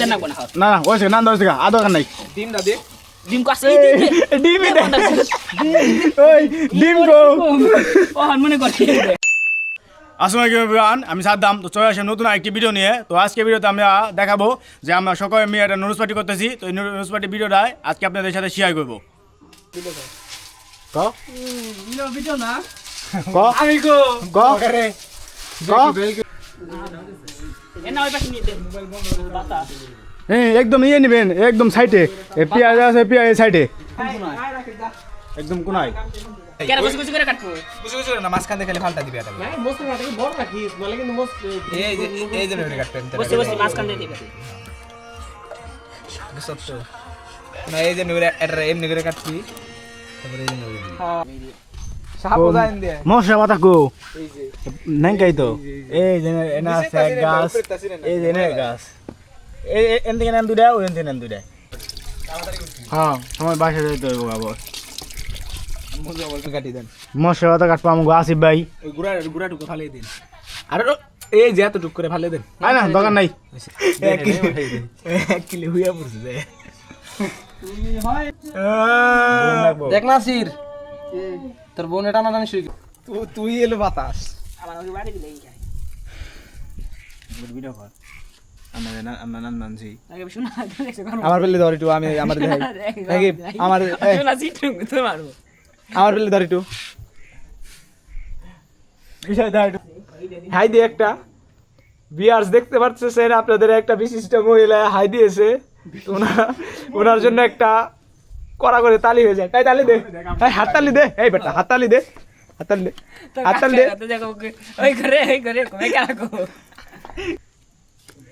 না না না ওই নাম দশ টাকা দরকার নাই ডিম কাছে ডিম ওই ডিম গো। ও হান মনে করছি আসসালামু আলাইকুম আমি সাদ্দাম। তো চলে আসলাম নতুন আরেকটি ভিডিও নিয়ে। তো আজকে ভিডিওতে আমরা দেখাবো যে আমরা সকলে মিলে একটা নুরুস পার্টি করতেছি। তো এই নুরুস পার্টি ভিডিওটাই আজকে আপনাদের সাথে শেয়ার করব। ক? ভিডিও না। আমি গো। ক? হ্যাঁ একদম ইয়ে নেবেন একদম সাইডে। পেঁয়াজ আছে পেঁয়াজ সাইডে। একদম কোনায়। এমনি করে কাটবি। তারপরে মশলা পাতা কো এই যে। নাই তো। এই যে এনা আছে গাছ। এই যে এনে গাছ। এই এন থেকে নেন দুটা ওই থেকে নেন দুটা হ্যাঁ সময় বাসা যাইতে হইব আবার। মুজে বল কাটি দেন। পাতা কাটবো আমাকে আসিফ ভাই। ওই গুড়া গুড়া টুকু ফালিয়ে দিন। আর এই যে এত টুক করে ফালিয়ে দেন। না না দরকার নাই। এক কিলো এক কিলো পড়ছে যে। দেখ না সির তোর বোন এটা না শুই তু- তুই এলো বাতাস। আমার বাড়ি দিলে এই যায় ভিডিও কর। বেলে ধর একটু আমি আমার আমার আমার বেলে ধর একটু। বিষয় দা একটু। হাই দিয়ে একটা। বিয়ার্স দেখতে পাচ্ছেন আপনাদের একটা বিশিষ্ট মহিলা হাই দিয়েছে। ওনার ওনার জন্য একটা কড়া করে তালি হয়ে যায়। তাই তালি দে। এই হাততালি দে। এই বেটা হাততালি দে। হাততালি দে। হাততালি দে। ওই করে ওই করে কমে কাকো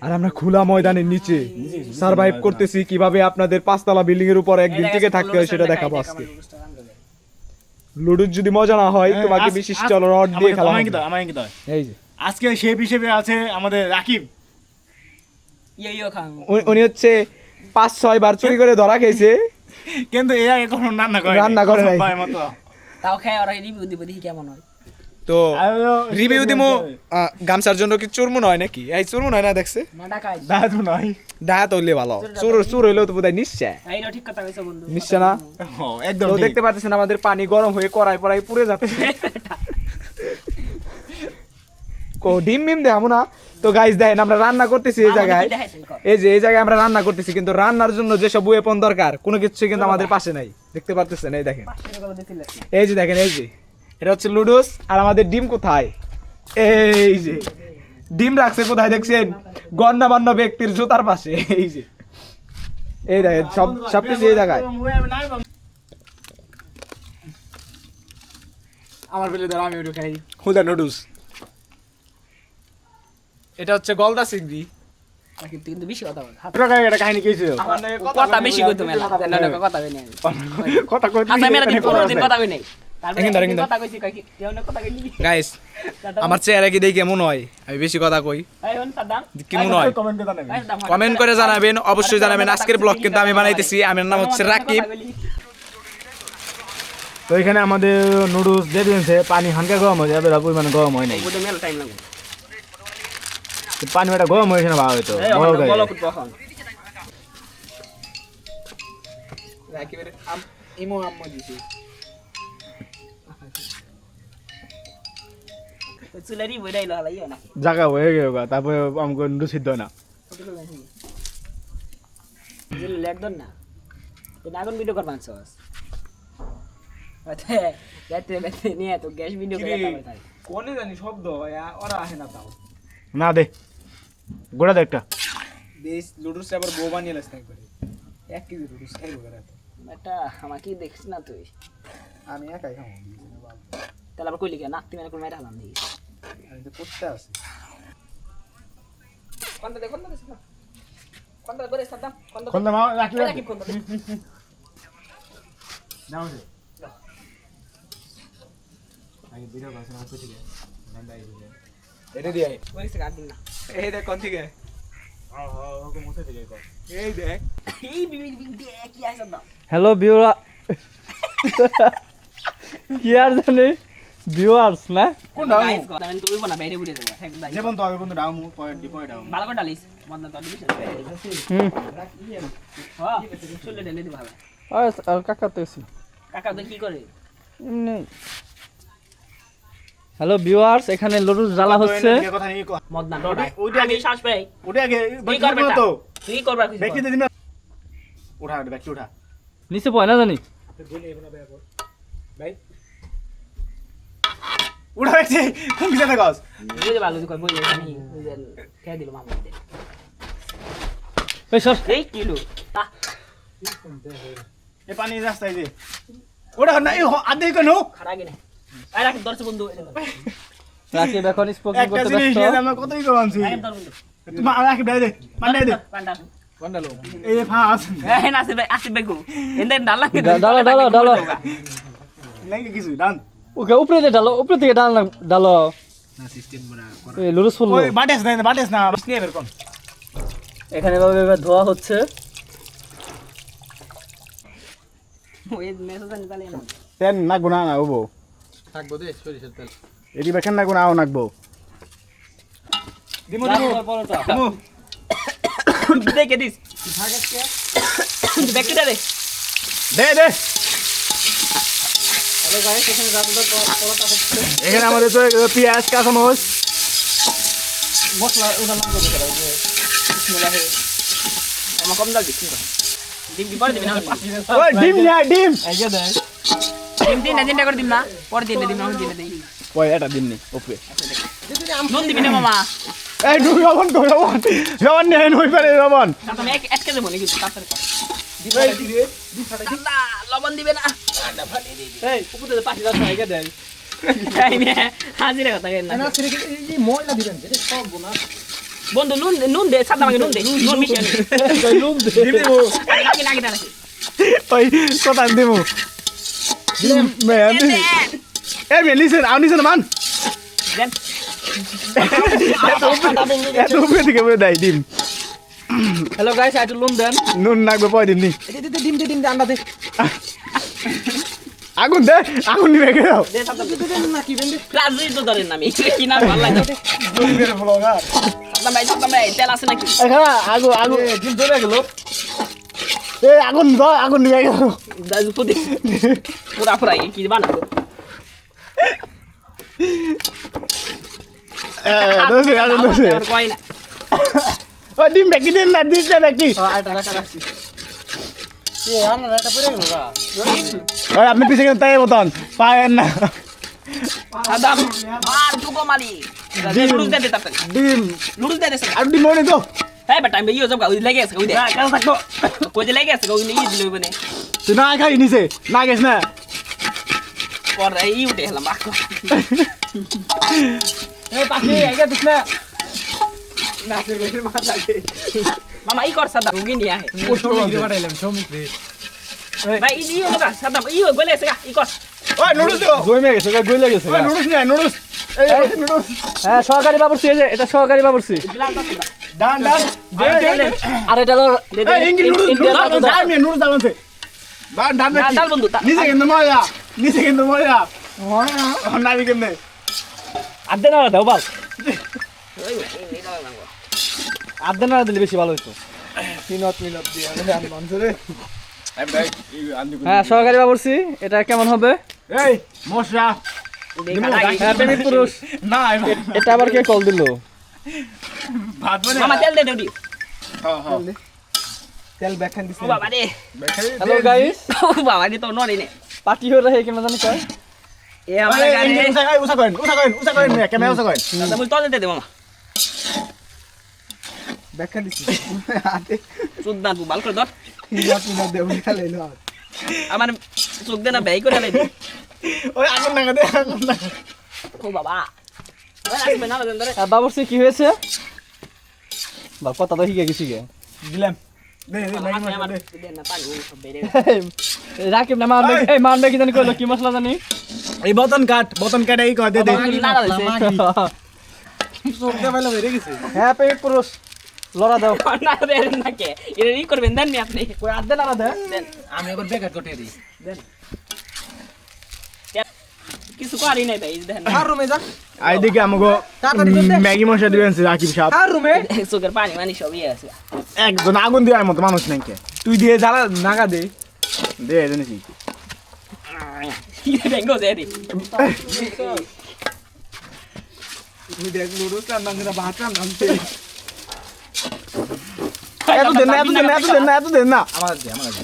আর আমরা খোলা ময়দানের নিচে সার্ভাইভ করতেছি কীভাবে আপনাদের পাঁচতলা বিল্ডিং এর উপর একদিন টিকে থাকতে হয় সেটা দেখাবো আজকে। লুডুর যদি মজা না হয় তোমাকে বিশিষ্ট রড দিয়ে খেলা এই যে। আজকে শেফ হিসেবে আছে আমাদের রাকিব। উনি হচ্ছে পাঁচ ছয় বার চুরি করে ধরা খেয়েছে। কিন্তু এর আগে কখনো রান্না করে রান্না করে নাই। মতো। তাও খাই ওরা রিভিউ দিব দেখি কেমন হয়। তো রিভিউ দিমু গামছার জন্য কি চুরমুন হয় নাকি? এই চুরমুন হয় না দেখছে? না ডাকাই দাদু নয়। ডায়াত হইলে ভালো। চুর চুর হইলেও তো বোধহয় নিশ্চয়। এইটা ঠিক কথা কইছো বন্ধু। নিশ্চয় না? ও, একদম তো দেখতে পাচ্ছেন আমাদের পানি গরম হয়ে কড়াই পড়াই পুড়ে যাচ্ছে। কো ডিম মিম দেখাবো না। তো গাইস দেখেন আমরা রান্না করতেছি এই জায়গায়। এই যে এই জায়গায় আমরা রান্না করতেছি কিন্তু রান্নার জন্য যেসব ওয়েপন দরকার কোনো কিছু কিন্তু আমাদের পাশে নাই। দেখতে পাচ্ছেন এই দেখেন। এই যে দেখেন এই যে। এটা হচ্ছে লুডোস আর আমাদের ডিম কোথায়? এই যে। ডিম রাখছে কোথায়? দেখছেন? গণ্যমান্য ব্যক্তির জুতার পাশে। এই যে। এই দেখেন সব সব কিছু এই জায়গায়। আমার বেলে ধরো আমি ওটা খাই। হুদা নুডলস। এটা হচ্ছে গলদা চিংড়ি। কিন্তু কিন্তু বেশি কথা বল ছোট কাকা একটা কাহিনী কথা বেশি কইতো মেলা না। না কথা কই কথা কই হাসা মেলা দিন পনেরো দিন কথা কই নাই এখান ধর, এখান ধর। কথা কইছি কই কেউ না কথা কইলি। গাইস আমার চেহারা কি দেখে কেমন হয়? আমি বেশি কথা কই। এই কেমন হয়? কমেন্ট করে জানাবেন। কমেন্ট করে জানাবেন অবশ্যই জানাবেন। আজকের ব্লগ কিন্তু আমি বানাইতেছি। আমার নাম হচ্ছে রাকিব। তো এখানে আমাদের নুডলস দিয়ে দিয়েছে। পানি হালকা গরম হয়েছে এবার পরিমাণে গরম হয় নাই। মেলা টাইম লাগবে। তো পানি ওটা গরম হয়েছে না ভালো হইতো ইমো আম্মা দিছি। চুলারি বইরাই লহালা ইও না। জায়গা হয়ে গেল গা, তারপরে আমাকে নুডলস সিদ্ধ না। জিল লেট দন না। নাগন ভিডিও করবান সস আতে রাতে নিয়ে তো গ্যাস ভিডিও করে কোনে জানি শব্দ ওরা আসে না তাও। না দে গোড়া দে একটা দেশ লুডুস আবার বউ বানিয়ে লাস একবারে এক কেজি লুডুস খাইবো বেড়া এটা আমাকে দেখিস না তুই আমি একাই খাব তাহলে আবার কইলি কে না তুমি কোন মেয়েটা হালাম দিই আমি তো করতে আছি কোনটা দে কোনটা দে কোনটা করে সাদাম কোনটা কোন মা রাখি রাখি কোনটা দে নাও দে আগে ভিডিও করছ না কিছু কে নান্দাই দিলে এটা দিয়ে ওই সে গাড়ি না। এই দেখ কোন থেকে? ও ও ওকে মুছে দিলে কর। এই দেখ। এই বিবি বিবি কি আইছ দাও হ্যালো বিউরা কি আর জানি? ভিউয়ার্স না? কোন ডাউন গাইস কথা আমি তুই বনা বাইরে উড়ে যাব একদম যেমন তো হবে বন্ধু down point D point down. ভালো করে ডালিস মদনা তো দিবি হুম। হ্যাঁ চলে ঢেলে দিবি ভালো আর কাকা তো এসি। কাকা তো কি করে? হ্যালো ভিউয়ার্স এখানে লরুস জ্বালা হচ্ছে। কথা নিয়ে কো- মদনা ডোডা ওইটা আমি শ্বাস পাই ওটা আগে তুই ব্যক্তি কর বেটা। তো। তুই করবা কিছু ব্যক্তি দিন উঠা ব্যক্তি উঠা। নিচে পয় না জানি। উঠা ব্যক্তি কোন কিছু দেখাস বুঝে ভালো কই বুঝে আমি কে দিল মামা এই সর। এই কিলো এ পানি রাস্তায় যে ওটা না এই আদে কেন খাড়া গেনে আই রাখ দর্শ বন্ধু রাকিব এখন স্পোকিং করতে ব্যস্ত। আমরা কতই করছি রাখ তুমি রাখি দে দে। পানি দে পান্ডা এই ফাস এই না আসবে আসবে গো এন্ডে ডালা ডালো, ডালো, ডালো। লাগে কিছু ডান ওকে উপরে ডালো উপরে থেকে ডাল না ডালো। এই লরুস ফুল ওই বাটেস না বাটেস না বাস নিয়ে বের কোন এখানে ভাবে এবার ধোয়া হচ্ছে। ওই মেসেজ না তেন না গুনা না ওবো। থাকব দে সরিষার তেল। এটি বেখান না গুনা আও নাকবো। দিমু দিমু। দিমু। দেখে দিস। দেখতে দে দে দে এখানে আমাদের তো পেঁয়াজ কাঁচামচ আমার কম দাল দিস ডিম দি পরে দিবি না? ডিম না ডিম। ডিম দিন না দিনটা করে দিম না। পরে দিন দিম না দিন দিন ওই এটা ডিম নি ওপরে নুন দিবি না মামা। এই ডুবি লবণ কই লবণ। লবণ নিয়ে নই পারে লবণ। আমি এক এক কেজি মনে কিন্তু ঠান্ডা লবণ দিবে না। এই উপরে তো দশ টাকা দেয়। হাজিরা কথা কেন না? ময়লা দিবেন সব না বন্ধু নুন দে নুন সাদা নুন নুন মিশিয়ে দিমু ওই কথা দিমু। এ মে লিসেন আউ লিসেন মান দেন এত উপরে থেকে বলে দেয় ডিম হ্যালো গাইস একটু লুম দেন নুন নাকবে পয় ডিম নি ডিম দে ডিম দে আন্ডা দে আগুন দে আগুন নিবে কে দাও তো ধরেন আমি কি না ভালো লাগে তেল আছে নাকি আগু আগু ডিম গেল এ আগুন দাও আগুন কে দাও দাদু পুদি পুরা পুরা কি বানাবো দোসে দোসে ডিম বেকি দিন না বেকি গেল গা। ওই আপনি পিছে কেন তাই মতন পায়েন না। দে ডিম লুডুস দে দে আর ডিম মনে তো হ্যাঁ বেটা আমি ইয়ে জব ওই লেগে আছে ওই দে কই যে লেগে আছে ওই দিল তুই না খাই নিছে না গেছ না পর এই উঠে হলাম বাক এই পাখি আইগা দিস না মামা ই কর সাদা রুগী নিয়ে আহে শ্রমিক রে ভাই ই ইয়ে না সাদা ই গলে আছে ই কর ওই নুডলস দিও জমে গেছে গইলে গেছে ওই নুডলস নিয়ে নুডলস এই নুডলস হ্যাঁ সহকারী বাবুর্চি এই যে এটা সহকারী বাবুর্চি ডান ডান আর এটা। ডান ডান ডান বন্ধু নিচে কিন্তু মজা নিচে কিন্তু মজা না আমি না দাও বাল। না দিলে বেশি ভালো হতো মিনত মিনত দিয়ে আমি হ্যাঁ সহকারী বাবুর্চি এটা কেমন হবে? এই মশলা হ্যাঁ প্রেমিক পুরুষ। না এটা আবার কে কল দিল? ভাত বনে মামা তেল দে দিও হ্যাঁ হ্যাঁ। তেল ব্যাখ্যান দিছে। ও বাবা রে। হ্যালো গাইস ও বাবা রে তো নড়ে নে। পার্টি হয়ে রহে কেমন জানি কয়। এ আমার গাড়ি উসা করেন উসা করেন উসা করেন উসা করেন ক্যামেরা উসা করেন। দাদা মুই তলে দে দে মামা। ব্যাখ্যান দিছে। চোখ দাঁত বাল করে ধর। হিলা পিনা দেউ খালাইলো আমার চোখ দে না ব্যয় করে লাই ওই আগুন লাগা দে আগুন লাগা ও বাবা। বাবুর্চি কি হয়েছে? বা কথা তো হিগে গেছি গে। দিলাম। রাকিব না এই! কি জানি কইলো কি মশলা জানি? এই বতন কাট বতন কাট এই কর দে দে। নাড়া হইছে হ্যাঁ প্রেমিক পুরুষ। লড়া দাও। না দে না কে। এর ই করবেন দেন নি আপনি? কই আর্ধে না দে দেন। আমি একবার বেকার কটে দিই। কিছু করি নাই ভাই দেখেন। আর রুমে যা আর এদিকে আমাকে ম্যাগি মশলা দিবেন রাকিব সাহেব। আর রুমে? চোখের পানি মানি সব ইয়ে আছে। একজন আগুন দেওয়ার মতো মানুষ নাই কে। তুই দিয়ে জ্বালা নাগা দে। দে জেনেছি ব্যাঙ্গো যায় রে তুই দেখ নুডলস রান্না করে ভাত রান্না এত দেন না এত দেন না এত দেন না আমার দে আমার দে।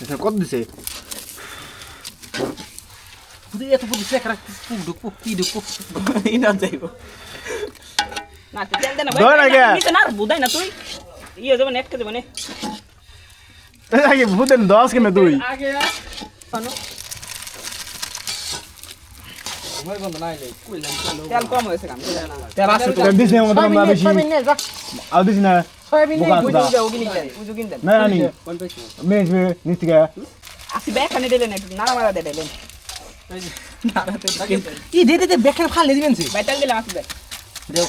দেখি কত দিছে? তুই এত পুক সেক রাখ পুক ডুক পুক কি ডুক পুক যাইব না তেল দে না ধর আগে। নিচে না বুদাই না তুই ইয়ে যাবে নেট কে যাবে আগে কেমে তুই আগে তেল হয়েছে কাম তেল আছে তো দিস না মতো না বেশি সয়াবিন নে যা আর দিস না সয়াবিন নে বোকা উজু সুদা দাও ওগিনি কিন দেন না নি মেজ মে নিস্তিকা আসি ব্যাগ খানে দিলেন একটু নাড়া মারা দে দিলেন ই দে দে দে বেখান ফালে দিবেন সে ভাই তেল দিলাম আসি ব্যাগ দেও।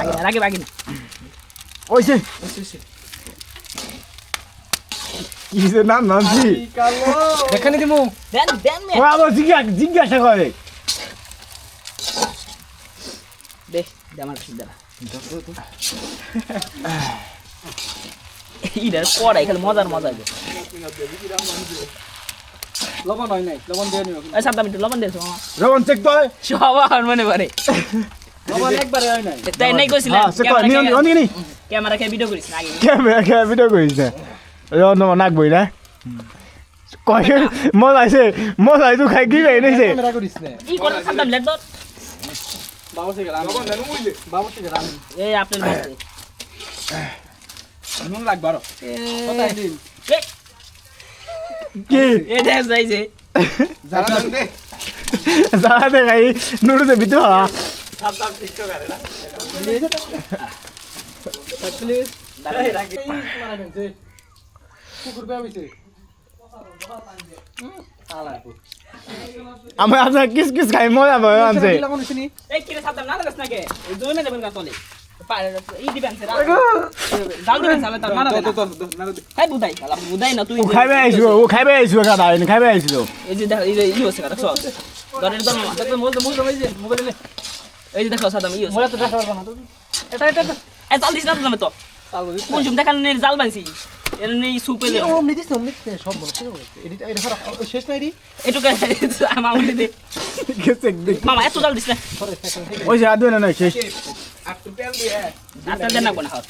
আগে আগে বাকি না ওইছে কিসের নাম নামছি বেখানে দিমু। দেন দেন মে ও আবার জিজ্ঞাসা জিজ্ঞাসা করে। দে দে আমার ঠিক দাঁড়া। ইডার পড়াই খালি মজার মজা লবণ হয় নাই লবণ দিয়ে নিও ওই সাদা মিটু লবণ দিয়েছ মামা চেক তো মনে লবণ একবারে হয় নাই। তাই নাই কইছিলাম হ্যাঁ চেক তো নিও নিও নি? ক্যামেরা কে ভিডিও করিস না আগে। ক্যামেরা ক্যামেরা ভিডিও করিস রন নাক বই না কয় মজা আইছে মজা আইতো খাই কি খাই নাইছে ক্যামেরা করিস না। ই করে সাদা মিলেট দর বাবু থেকে রাম লবণ দেন মুইলে বাবু থেকে রাম এই আপনার বাসে নুন লাগবে কোথায় দিন? কি এই দেখ যাইছে যারা দেখাই বেবিছে আমার আপনার কিস কিস খাই মজা পাবে আনছে না না। কে কা জাল না না। নে এটা এটা এটা। না নে বানছি। এর নেই সুপে দে ও নিদিস না নিদিস সব বল এডিট এটা ফরা শেষ নাই রি এটুকু মামা দে গেছে মামা এত জাল দিস না। ওই যে আদু না নাই শেষ।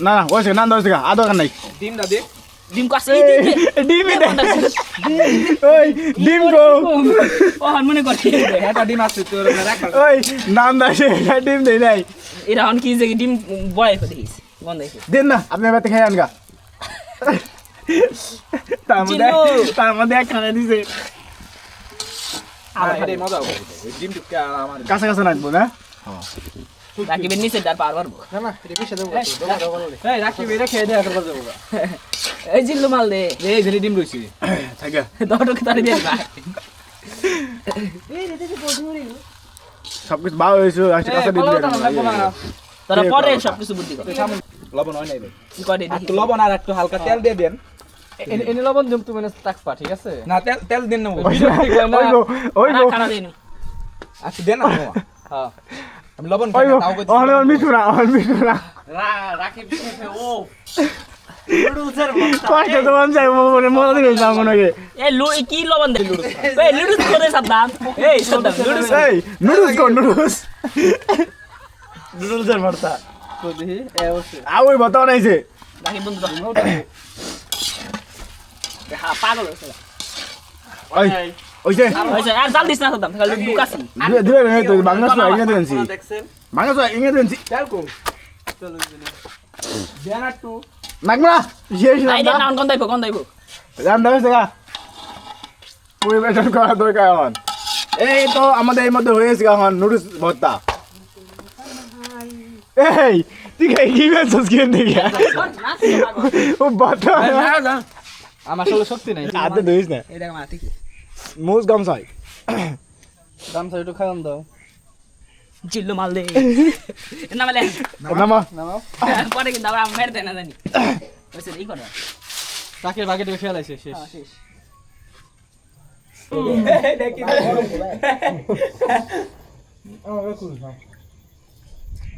না কোন না দশ টাকা নাই। ডিম দা ডিম কাছে ডিম ওই ডিম গো ও মনে করছি এটা ডিম আছে তোর রাখ। ওই নাম দাসে ডিম দেই নাই। এরা হন কি যে ডিম বয় করে দিস? বন্ধ দেন না আপনি বাতে খাই আনগা। তার মধ্যে। তার মধ্যে দিছে। এটা মজা হবে। ডিম টুকা আমার কাছে কাছে রাখব না? রাকিবের নিচে ডার পার পারব না না এটা পিছে দেব দবা দবা বলে এই রাখি বেরে খেয়ে দেয়া করবা যাব এই জিল্লু মাল দে। এই যে ডিম রইছে থাকে। দটকে তারে দিয়ে ভাই সব কিছু ভালো হয়েছে আজকে কাছে ডিম তোরা পরে সব কিছু বুদ্ধি কর। লবণ হয় নাই কি করে একটু লবণ আর একটু হালকা তেল দিয়ে দেন। এনে লবণ দিম তুমি না তাকপা ঠিক আছে? না তেল তেল দেন না ওইগো ওইগো খানা দেন আচ্ছা দেন না। হ্যাঁ। আমি লবণ খাই তাও কইছি ওহলে ওর না ওর মিঠু না রাখি ও। কষ্ট তো মন চাই মনে মনে দিবে না মনে হয় এই লু কি লবণ দে? লুডু এই লুডু করে সাবধান এই সাবধান। লুডু এই নুডলস কোন নুডলস নুডলস ভর্তা তো দেখি এ অবশ্যই আ ওই ভর্তা বানাইছে রাকি বন্ধু তো হ্যাঁ পাগল হয়েছে ওই ওইছে হয়েছে আর জাল দিস না সাবধান খালি দুকাসি দিবে দিবে না তো বাংলা সবাই ইংরেজি দেনছি বাংলা সবাই ইংরেজি দেনছি তেল চলো দেন একটু নাগমা শেষ না দেন নাম কোন দাইবো কোন দাইবো রাম দাস দেখা পরিবেশন করা দরকার এখন এই তো আমাদের এর মধ্যে হয়েছে এখন নুডলস ভর্তা। এই তুই খাই কি দেখি ও আমার আসলে শক্তি নাই। হাতে ধুইস না। এই দেখ মা ঠিক মুজ গামছাই। গামছা একটু খাওয়ান দাও। জিল্লু মাল দে। না মানে নামা। নামাও পরে কিন্তু আবার মেরে দেয় না জানি। হয়েছে এই করে। রাখির বাকেটে ফেলাইছে শেষ। শেষ।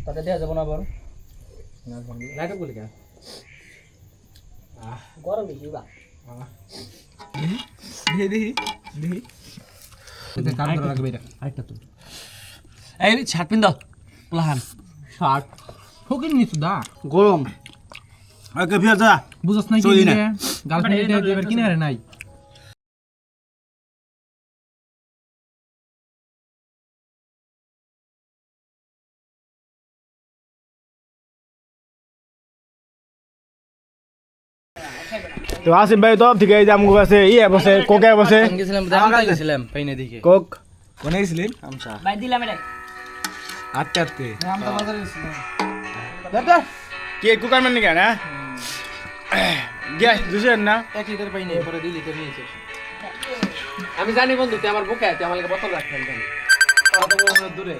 তাতে দেওয়া যাব না আবার। গরম বেশি বা? দেখি দেখি দেখি। এই শার্ট পিন দাও। প্লাহান শার্ট ফকির নিছু দা। গরম। যা। বুঝছ নাই কি। গার্লফ্রেন্ড এবার কিনারে নাই। তো আসিফ ভাই তো ঠিক আছে আমগো কাছে ইয়ে বসে কোকে বসে। গেছিলাম দাম গেছিলাম? পাইনে দিকে কোক। কোনে গেছিলেন ভাই দিলাম এটা। আটটা আটতে আমরা বাজারে গেছিলাম। কে কুকার মান নাকি? না? গ্যাস দুশেন না? এক লিটার পাইনে পরে দুই লিটার নিয়েছে। আমি জানি বন্ধু তুই আমার বুকে তুই আমার বোতল রাখবেন দূরে?